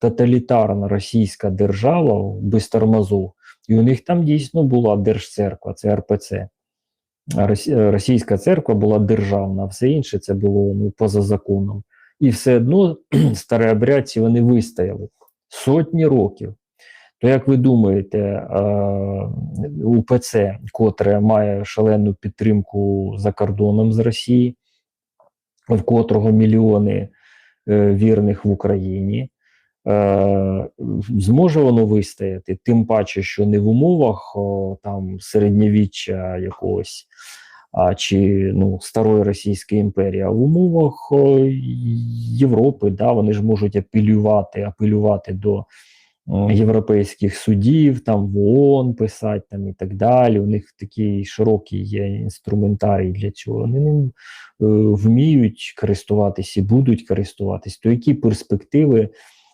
тоталітарна російська держава без тормозов, і у них там дійсно була держцерква, це РПЦ. Російська церква була державна, а все інше це було ну, поза законом. І все одно старообрядці вони вистояли сотні років. То як ви думаєте, е, УПЦ, котре має шалену підтримку за кордоном з Росії, в котрого мільйони е, вірних в Україні, зможе воно вистояти, тим паче, що не в умовах о, там середньовіччя якогось а, чи ну, старої Російської імперії, а в умовах о, Європи, да, вони ж можуть апелювати, апелювати до м, європейських судів, там в ООН писати там, і так далі. У них такий широкий є інструментарій для цього. Вони ним е, вміють користуватись і будуть користуватись. То які перспективи